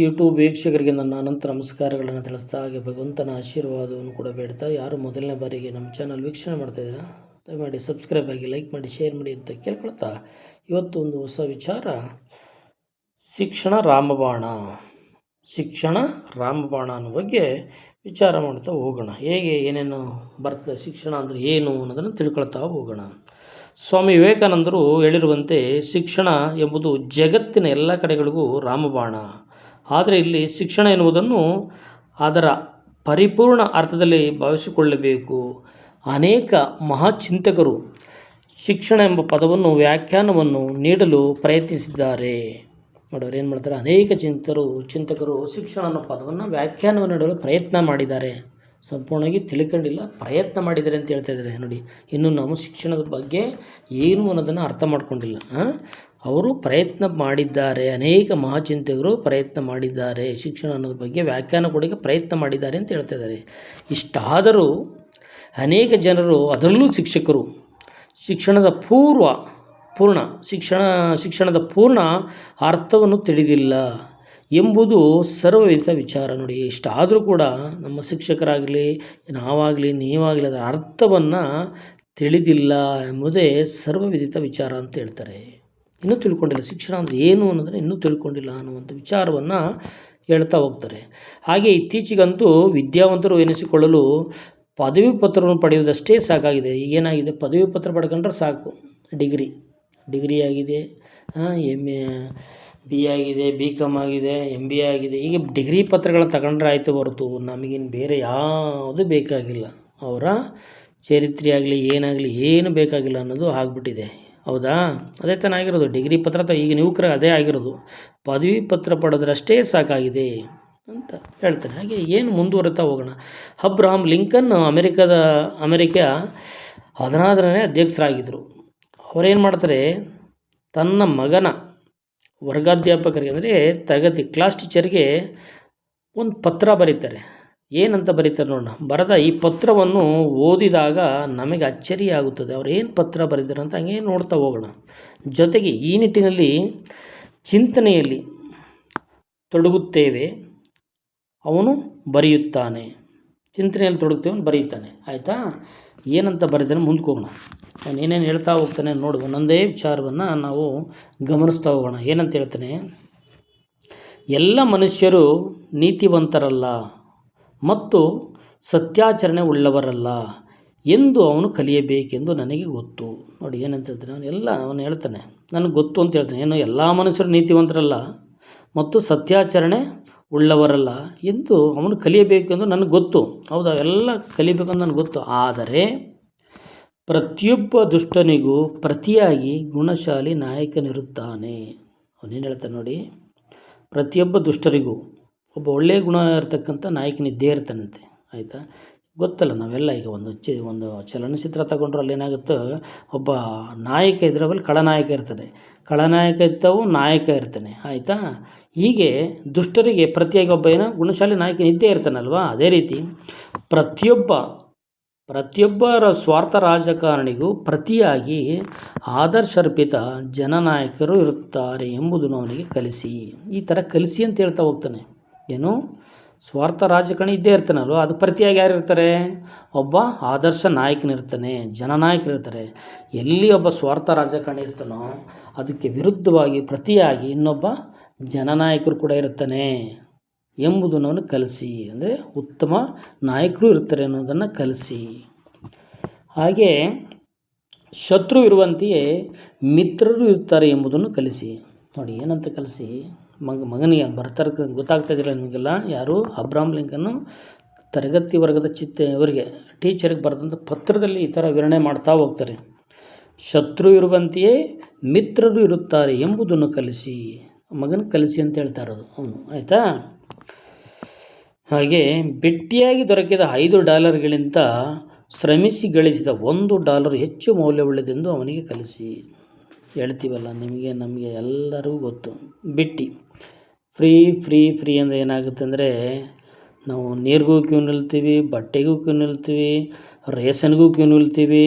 YouTube ವೀಕ್ಷಕರಿಗೆ ನನ್ನ ಅನಂತ ನಮಸ್ಕಾರಗಳನ್ನು ತಿಳಿಸ್ತಾ, ಹಾಗೆ ಭಗವಂತನ ಆಶೀರ್ವಾದವನ್ನು ಕೂಡ ಬೇಡ್ತಾ, ಯಾರು ಮೊದಲನೇ ಬಾರಿಗೆ ನಮ್ಮ ಚಾನಲ್ ವೀಕ್ಷಣೆ ಮಾಡ್ತಾಯಿದ್ದೀರಾ ದಯಮಾಡಿ ಸಬ್ಸ್ಕ್ರೈಬ್ ಆಗಿ ಲೈಕ್ ಮಾಡಿ ಶೇರ್ ಮಾಡಿ ಅಂತ ಕೇಳ್ಕೊಳ್ತಾ, ಇವತ್ತು ಒಂದು ಹೊಸ ವಿಚಾರ, ಶಿಕ್ಷಣ ರಾಮಬಾಣ ಶಿಕ್ಷಣ ರಾಮಬಾಣ ಅನ್ನೋ ಬಗ್ಗೆ ವಿಚಾರ ಮಾಡ್ತಾ ಹೋಗೋಣ. ಹೇಗೆ, ಏನೇನು ಬರ್ತದೆ, ಶಿಕ್ಷಣ ಅಂದರೆ ಏನು ಅನ್ನೋದನ್ನು ತಿಳ್ಕೊಳ್ತಾ ಹೋಗೋಣ. ಸ್ವಾಮಿ ವಿವೇಕಾನಂದರು ಹೇಳಿರುವಂತೆ, ಶಿಕ್ಷಣ ಎಂಬುದು ಜಗತ್ತಿನ ಎಲ್ಲ ಕಡೆಗಳಿಗೂ ರಾಮಬಾಣ. ಆದರೆ ಇಲ್ಲಿ ಶಿಕ್ಷಣ ಎನ್ನುವುದನ್ನು ಅದರ ಪರಿಪೂರ್ಣ ಅರ್ಥದಲ್ಲಿ ಭಾವಿಸಿಕೊಳ್ಳಬೇಕು. ಅನೇಕ ಮಹಾಚಿಂತಕರು ಶಿಕ್ಷಣ ಎಂಬ ಪದವನ್ನು ವ್ಯಾಖ್ಯಾನವನ್ನು ನೀಡಲು ಪ್ರಯತ್ನಿಸಿದ್ದಾರೆ. ನೋಡೋರು ಏನು ಮಾಡ್ತಾರೆ? ಅನೇಕ ಚಿಂತರು, ಚಿಂತಕರು ಶಿಕ್ಷಣ ಅನ್ನೋ ಪದವನ್ನು ವ್ಯಾಖ್ಯಾನವನ್ನು ನೀಡಲು ಪ್ರಯತ್ನ ಮಾಡಿದ್ದಾರೆ. ಸಂಪೂರ್ಣವಾಗಿ ತಿಳ್ಕೊಂಡಿಲ್ಲ, ಪ್ರಯತ್ನ ಮಾಡಿದ್ದಾರೆ ಅಂತ ಹೇಳ್ತಾ ಇದ್ದಾರೆ. ನೋಡಿ, ಇನ್ನು ನಾವು ಶಿಕ್ಷಣದ ಬಗ್ಗೆ ಏನು ಅನ್ನೋದನ್ನು ಅರ್ಥ ಮಾಡ್ಕೊಂಡಿಲ್ಲ ಅವರು ಪ್ರಯತ್ನ ಮಾಡಿದ್ದಾರೆ, ಅನೇಕ ಮಹಾಚಿಂತಕರು ಪ್ರಯತ್ನ ಮಾಡಿದ್ದಾರೆ, ಶಿಕ್ಷಣ ಅನ್ನೋದ್ರ ಬಗ್ಗೆ ವ್ಯಾಖ್ಯಾನ ಕೊಡೋಕ್ಕೆ ಪ್ರಯತ್ನ ಮಾಡಿದ್ದಾರೆ ಅಂತ ಹೇಳ್ತಾ ಇದ್ದಾರೆ. ಇಷ್ಟಾದರೂ ಅನೇಕ ಜನರು ಅದರಲ್ಲೂ ಶಿಕ್ಷಕರು, ಶಿಕ್ಷಣದ ಪೂರ್ವ, ಪೂರ್ಣ, ಶಿಕ್ಷಣ, ಶಿಕ್ಷಣದ ಪೂರ್ಣ ಅರ್ಥವನ್ನು ತಿಳಿದಿಲ್ಲ. ಎಂಬುದು ಸರ್ವವಿಧಿತ ವಿಚಾರ ನೋಡಿ. ಇಷ್ಟಾದರೂ ಕೂಡ ನಮ್ಮ ಶಿಕ್ಷಕರಾಗಲಿ, ನಾವಾಗಲಿ, ನೀವಾಗಲಿ ಅದರ ಅರ್ಥವನ್ನು ತಿಳಿದಿಲ್ಲ ಎಂಬುದೇ ಸರ್ವವಿದಿತ ವಿಚಾರ ಅಂತ ಹೇಳ್ತಾರೆ. ಇನ್ನೂ ತಿಳ್ಕೊಂಡಿಲ್ಲ. ಶಿಕ್ಷಣ ಅಂದರೆ ಏನು ಅನ್ನೋದನ್ನು ಇನ್ನೂ ತಿಳ್ಕೊಂಡಿಲ್ಲ ಅನ್ನುವಂಥ ವಿಚಾರವನ್ನು ಹೇಳ್ತಾ ಹೋಗ್ತಾರೆ. ಹಾಗೆ ಇತ್ತೀಚೆಗಂತೂ ವಿದ್ಯಾವಂತರು ಎನಿಸಿಕೊಳ್ಳಲು ಪದವಿ ಪತ್ರವನ್ನು ಪಡೆಯುವುದಷ್ಟೇ ಸಾಕಾಗಿದೆ. ಈಗೇನಾಗಿದೆ? ಪದವಿ ಪತ್ರ ಪಡ್ಕೊಂಡ್ರೆ ಸಾಕು. ಡಿಗ್ರಿ. ಡಿಗ್ರಿ ಆಗಿದೆ. ಎಂ ಎ ಬಿ ಆಗಿದೆ ಬಿ ಕಾಮ್ ಆಗಿದೆ ಎಂ ಬಿ ಎ ಆಗಿದೆ. ಈಗ ಡಿಗ್ರಿ ಪತ್ರಗಳು ತಗೊಂಡ್ರೆ ಆಯಿತು ಹೊರತು ನಮಗಿನ್ನು ಬೇರೆ ಯಾವುದು ಬೇಕಾಗಿಲ್ಲ. ಅವರ ಚರಿತ್ರೆ ಆಗಲಿ, ಏನಾಗಲಿ, ಏನು ಬೇಕಾಗಿಲ್ಲ ಅನ್ನೋದು ಆಗ್ಬಿಟ್ಟಿದೆ. ಹೌದಾ? ಅದೇ ತಾನೇ ಆಗಿರೋದು. ಡಿಗ್ರಿ ಪತ್ರ ತ, ಈಗ ಯುವಕರಿಗೆ ಅದೇ ಆಗಿರೋದು. ಪದವಿ ಪತ್ರ ಪಡೆದ್ರಷ್ಟೇ ಸಾಕಾಗಿದೆ ಅಂತ ಹೇಳ್ತಾನೆ ಹಾಗೆ ಏನು ಮುಂದುವರಿತಾ ಹೋಗೋಣ. ಅಬ್ರಹಾಮ್ ಲಿಂಕನ್ ಅಮೆರಿಕದ, ಅಮೆರಿಕ ಹದಿನಾರನೇ ಅಧ್ಯಕ್ಷರಾಗಿದ್ದರು ಅವರೇನು ಮಾಡ್ತಾರೆ? ತನ್ನ ಮಗನ ವರ್ಗಾಧ್ಯಾಪಕರಿಗೆ ಅಂದರೆ ತರಗತಿ ಕ್ಲಾಸ್ ಟೀಚರ್ಗೆ ಒಂದು ಪತ್ರ ಬರೀತಾರೆ. ಏನಂತ ಬರೀತಾರೆ ನೋಡೋಣ. ಬರೆದ ಈ ಪತ್ರವನ್ನು ಓದಿದಾಗ ನಮಗೆ ಅಚ್ಚರಿಯಾಗುತ್ತದೆ. ಅವ್ರು ಏನು ಪತ್ರ ಬರೀತಾರೆ ಅಂತ ಹಂಗೆ ನೋಡ್ತಾ ಹೋಗೋಣ. ಜೊತೆಗೆ ಈ ನಿಟ್ಟಿನಲ್ಲಿ ಚಿಂತನೆಯಲ್ಲಿ ತೊಡಗುತ್ತೇವೆ. ಅವನು ಬರೆಯುತ್ತಾನೆ. ಚಿಂತನೆಯಲ್ಲಿ ತೊಡಗುತ್ತೇವೆ ಬರೀತಾನೆ. ಆಯಿತಾ? ಏನಂತ ಬರೀತಾನೆ ಮುಂದಕ್ಕೆ ಹೋಗೋಣ ಅವನು ಏನೇನು ಹೇಳ್ತಾ ಹೋಗ್ತಾನೆ ನೋಡು. ಒಂದೊಂದೇ ವಿಚಾರವನ್ನು ನಾವು ಗಮನಿಸ್ತಾ ಹೋಗೋಣ. ಏನಂತ ಹೇಳ್ತಾನೆ? ಎಲ್ಲ ಮನುಷ್ಯರು ನೀತಿವಂತರಲ್ಲ ಮತ್ತು ಸತ್ಯಾಚರಣೆ ಉಳ್ಳವರಲ್ಲ ಎಂದು ಅವನು ಕಲಿಯಬೇಕೆಂದು ನನಗೆ ಗೊತ್ತು. ನೋಡಿ, ಏನಂತ ಹೇಳ್ತಾನೆ? ಅವನು ಎಲ್ಲ, ಅವನು ಹೇಳ್ತಾನೆ. ನನಗೆ ಗೊತ್ತು ಅಂತ ಹೇಳ್ತಾನೆ. ಏನು, ಎಲ್ಲ ಮನುಷ್ಯರು ನೀತಿವಂತರಲ್ಲ ಮತ್ತು ಸತ್ಯಾಚರಣೆ ಉಳ್ಳವರಲ್ಲ ಎಂದು ಅವನು ಕಲಿಯಬೇಕೆಂದು ನನಗೆ ಗೊತ್ತು. ಹೌದಾ? ಅವೆಲ್ಲ ಕಲಿಬೇಕಂದು ನನಗೆ ಗೊತ್ತು. ಆದರೆ ಪ್ರತಿಯೊಬ್ಬ ದುಷ್ಟನಿಗೂ ಪ್ರತಿಯಾಗಿ ಗುಣಶಾಲಿ ನಾಯಕನಿರುತ್ತಾನೆ. ಅವನೇನು ಹೇಳ್ತಾನೆ ನೋಡಿ? ಪ್ರತಿಯೊಬ್ಬ ದುಷ್ಟರಿಗೂ ಒಬ್ಬ ಒಳ್ಳೆಯ ಗುಣ ಇರತಕ್ಕಂಥ ನಾಯಕನಿದ್ದೇ ಇರ್ತಾನಂತೆ. ಆಯಿತಾ? ಗೊತ್ತಲ್ಲ, ನಾವೆಲ್ಲ ಈಗ ಒಂದು ಚಿ, ಒಂದು ಚಲನಚಿತ್ರ ತಗೊಂಡ್ರೆ ಅಲ್ಲಿ ಏನಾಗುತ್ತೆ, ಒಬ್ಬ ನಾಯಕ ಇದ್ರೆ ಖಳನಾಯಕ ಇರ್ತಾನೆ ಖಳನಾಯಕ ಇದ್ದವು ನಾಯಕ ಇರ್ತಾನೆ, ಆಯಿತಾ? ಹೀಗೆ ದುಷ್ಟರಿಗೆ ಪ್ರತಿಯಾಗಿ ಒಬ್ಬ ಏನೋ, ಗುಣಶಾಲಿ ನಾಯಕ ಇದ್ದೇ ಇರ್ತಾನಲ್ವಾ? ಅದೇ ರೀತಿ ಪ್ರತಿಯೊಬ್ಬ, ಪ್ರತಿಯೊಬ್ಬರ ಸ್ವಾರ್ಥ ರಾಜಕಾರಣಿಗೂ ಪ್ರತಿಯಾಗಿ ಆದರ್ಶರ್ಪಿತ ಜನನಾಯಕರು ಇರುತ್ತಾರೆ ಎಂಬುದನ್ನು ಅವನಿಗೆ ಕಲಿಸಿ. ಈ ಥರ ಕಲಿಸಿ ಅಂತ ಹೇಳ್ತಾ ಹೋಗ್ತಾನೆ. ಏನು? ಸ್ವಾರ್ಥ ರಾಜಕಾರಣಿ ಇದ್ದೇ ಇರ್ತಾನಲ್ವ? ಅದು ಪ್ರತಿಯಾಗಿ ಯಾರು ಇರ್ತಾರೆ? ಒಬ್ಬ ಆದರ್ಶ ನಾಯಕನಿರ್ತಾನೆ ಜನನಾಯಕರಿರ್ತಾರೆ ಎಲ್ಲಿ ಒಬ್ಬ ಸ್ವಾರ್ಥ ರಾಜಕಾರಣಿ ಇರ್ತಾನೋ, ಅದಕ್ಕೆ ವಿರುದ್ಧವಾಗಿ ಪ್ರತಿಯಾಗಿ ಇನ್ನೊಬ್ಬ ಜನನಾಯಕರು ಕೂಡ ಇರ್ತಾನೆ ಎಂಬುದನ್ನು ಕಲಿಸಿ. ಅಂದರೆ ಉತ್ತಮ ನಾಯಕರು ಇರ್ತಾರೆ ಅನ್ನೋದನ್ನು ಕಲಿಸಿ. ಹಾಗೆ ಶತ್ರು ಇರುವಂತೆಯೇ ಮಿತ್ರರು ಇರ್ತಾರೆ ಎಂಬುದನ್ನು ಕಲಿಸಿ. ನೋಡಿ ಏನಂತ ಕಲಿಸಿ. ಮಗ, ಮಗನಿಗೆ ಬರ್ತಾರೆ ಗೊತ್ತಾಗ್ತಾ ಇದ್ದಿಲ್ಲ ನಿಮಗೆಲ್ಲ. ಯಾರು? ಅಬ್ರಾಮ್ ಲಿಂಕನ್ನು ತರಗತಿ ವರ್ಗದ ಚಿತ್ತ ಇವರಿಗೆ ಟೀಚರ್ಗೆ ಬರೆದಂಥ ಪತ್ರದಲ್ಲಿ ಈ ಥರ ವಿವರಣೆ ಮಾಡ್ತಾ ಹೋಗ್ತಾರೆ. ಶತ್ರು ಇರುವಂತೆಯೇ ಮಿತ್ರರು ಇರುತ್ತಾರೆ ಎಂಬುದನ್ನು ಕಲಿಸಿ. ಮಗನ ಕಲಿಸಿ ಅಂತ ಹೇಳ್ತಾ ಇರೋದು. ಅವನು ಆಯಿತಾ? ಹಾಗೆ, ಬಿಟ್ಟಿಯಾಗಿ ದೊರಕಿದ ಐದು ಡಾಲರ್ಗಳಿಂದ ಶ್ರಮಿಸಿ ಗಳಿಸಿದ ಒಂದು ಡಾಲರ್ ಹೆಚ್ಚು ಮೌಲ್ಯವುಳ್ಳದೆಂದು ಅವನಿಗೆ ಕಲಿಸಿ. ಹೇಳ್ತೀವಲ್ಲ, ನಿಮಗೆ, ನಮಗೆ ಎಲ್ಲರಿಗೂ ಗೊತ್ತು. ಬಿಟ್ಟು ಫ್ರೀ ಫ್ರೀ ಫ್ರೀ ಅಂದರೆ ಏನಾಗುತ್ತೆ ಅಂದರೆ ನಾವು ನೀರಿಗೂ ಕ್ಯೂ ನಿಲ್ತೀವಿ, ಬಟ್ಟೆಗೂ ಕ್ಯೂ ನಿಲ್ತೀವಿ, ರೇಷನ್ಗೂ ಕ್ಯೂ ನಿಲ್ತೀವಿ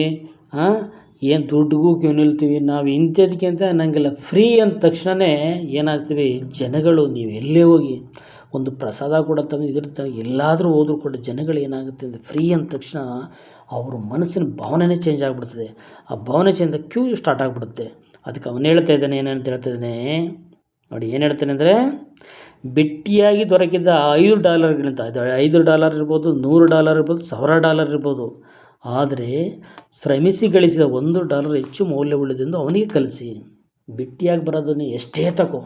ಏನು ದುಡ್ಡಿಗೂ ಕ್ಯೂ ನಿಲ್ತೀವಿ. ನಾವು ಇಂಥದಕ್ಕೆ ಅಂತ ಫ್ರೀ ಅಂದ ತಕ್ಷಣವೇ ಏನಾಗ್ತೀವಿ, ಜನಗಳು ನೀವು ಎಲ್ಲೇ ಹೋಗಿ ಒಂದು ಪ್ರಸಾದ ಕೂಡ ತಂದು ಇದ್ರ ಎಲ್ಲಾದರೂ ಹೋದ್ರು ಕೂಡ ಜನಗಳು ಏನಾಗುತ್ತೆ ಅಂದರೆ ಫ್ರೀ ಅಂದ ತಕ್ಷಣ ಅವ್ರ ಮನಸ್ಸಿನ ಭಾವನೆನೇ ಚೇಂಜ್ ಆಗಿಬಿಡ್ತದೆ. ಆ ಭಾವನೆ ಚೇಂಜ್ ಕ್ಯೂ ಸ್ಟಾರ್ಟ್ ಆಗಿಬಿಡುತ್ತೆ. ಅದಕ್ಕೆ ಅವನು ಹೇಳ್ತಾ ಇದ್ದಾನೆ ಏನಂತ ಹೇಳ್ತಾ ಇದ್ದಾನೆ ನೋಡಿ, ಏನು ಹೇಳ್ತಾನೆ ಅಂದರೆ, ಬಿಟ್ಟಿಯಾಗಿ ದೊರಕಿದ್ದ ಐದು ಡಾಲರ್ಗಿಂತ ಐದು ಡಾಲರ್ ಇರ್ಬೋದು, ನೂರು ಡಾಲರ್ ಇರ್ಬೋದು, ಸಾವಿರ ಡಾಲರ್ ಇರ್ಬೋದು, ಆದರೆ ಶ್ರಮಿಸಿ ಗಳಿಸಿದ ಒಂದು ಡಾಲರ್ ಹೆಚ್ಚು ಮೌಲ್ಯವುಳ್ಳದೆಂದು ಅವನಿಗೆ ಕಲಿಸಿ. ಬಿಟ್ಟಿಯಾಗಿ ಬರೋದನ್ನು ಎಷ್ಟೇ ತಗೋ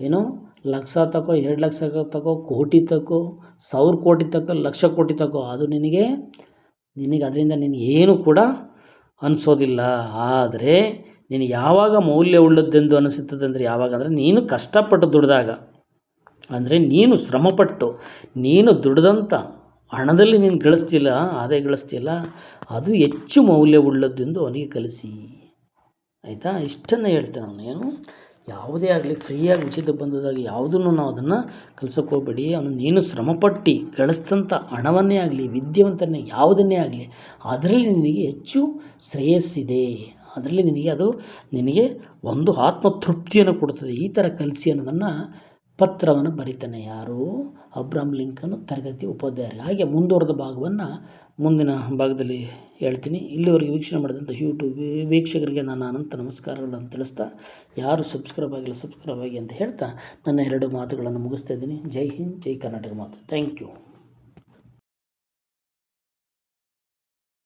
ಏನು, ಲಕ್ಷ ತಗೋ ಎರಡು ಲಕ್ಷ ತಗೋ ಕೋಟಿ ತಗೋ ಸಾವಿರ ಕೋಟಿ ತಗೋ ಲಕ್ಷ ಕೋಟಿ ತಗೋ ಅದು ನಿನಗೆ ನಿನಗೆ, ಅದರಿಂದ ನಿನಗೆ ಏನು ಕೂಡ ಅನಿಸೋದಿಲ್ಲ. ಆದರೆ ನಿನಗೆ ಯಾವಾಗ ಮೌಲ್ಯ ಉಳ್ಳದ್ದೆಂದು ಅನಿಸುತ್ತದೆ ಅಂದರೆ ಯಾವಾಗ ಅಂದರೆ ನೀನು ಕಷ್ಟಪಟ್ಟು ದುಡಿದಾಗ. ಅಂದರೆ ನೀನು ಶ್ರಮಪಟ್ಟು, ನೀನು ದುಡಿದಂಥ ಹಣದಲ್ಲಿ ನೀನು ಗಳಿಸ್ತಿಲ್ಲ ಆದಾಯ ಗಳಿಸ್ತಿಲ್ಲ, ಅದು ಹೆಚ್ಚು ಮೌಲ್ಯವುಳ್ಳದ್ದೆಂದು ಅವನಿಗೆ ಕಲಿಸಿ. ಆಯಿತಾ? ಇಷ್ಟನ್ನು ಹೇಳ್ತೇನೆ ನಾನು. ಏನು? ಯಾವುದೇ ಆಗಲಿ, ಫ್ರೀಯಾಗಿ ಉಚಿತ ಬಂದದಾಗ ಯಾವುದನ್ನು ನಾವು ಅದನ್ನು ಕಲಿಸೋಕೆ ಹೋಗ್ಬೇಡಿ. ಅವನು ನೀನು ಶ್ರಮಪಟ್ಟು ಗಳಿಸಿದಂಥ ಹಣವನ್ನೇ ಆಗಲಿ, ವಿದ್ಯಾವಂತನೇ ಯಾವುದನ್ನೇ ಆಗಲಿ, ಅದರಲ್ಲಿ ನಿನಗೆ ಹೆಚ್ಚು ಶ್ರೇಯಸ್ಸಿದೆ. ಅದರಲ್ಲಿ ನಿನಗೆ ಅದು ನಿನಗೆ ಒಂದು ಆತ್ಮತೃಪ್ತಿಯನ್ನು ಕೊಡುತ್ತದೆ. ಈ ಥರ ಕಲಿಸಿ ಅನ್ನೋದನ್ನು ಪತ್ರವನ್ನು ಬರೀತಾನೆ ಯಾರು? ಅಬ್ರಾಮ್ ಲಿಂಕನ್ ತರಗತಿ ಉಪಾಧ್ಯಾಯರಿಗೆ ಹಾಗೆ ಮುಂದುವರೆದ ಭಾಗವನ್ನು ಮುಂದಿನ ಭಾಗದಲ್ಲಿ ಹೇಳ್ತೀನಿ. ಇಲ್ಲಿವರೆಗೆ ವೀಕ್ಷಣೆ ಮಾಡಿದಂಥ ಯೂಟ್ಯೂಬ್ ವೀಕ್ಷಕರಿಗೆ ನಾನು ಅನಂತ ನಮಸ್ಕಾರಗಳನ್ನು ತಿಳಿಸ್ತಾ, ಯಾರು ಸಬ್ಸ್ಕ್ರೈಬ್ ಆಗಿಲ್ಲ ಸಬ್ಸ್ಕ್ರೈಬ್ ಆಗಿ ಅಂತ ಹೇಳ್ತಾ, ನನ್ನ ಎರಡು ಮಾತುಗಳನ್ನು ಮುಗಿಸ್ತಾ ಇದ್ದೀನಿ. ಜೈ ಹಿಂದ್, ಜೈ ಕರ್ನಾಟಕ ಮಾತು. Thank you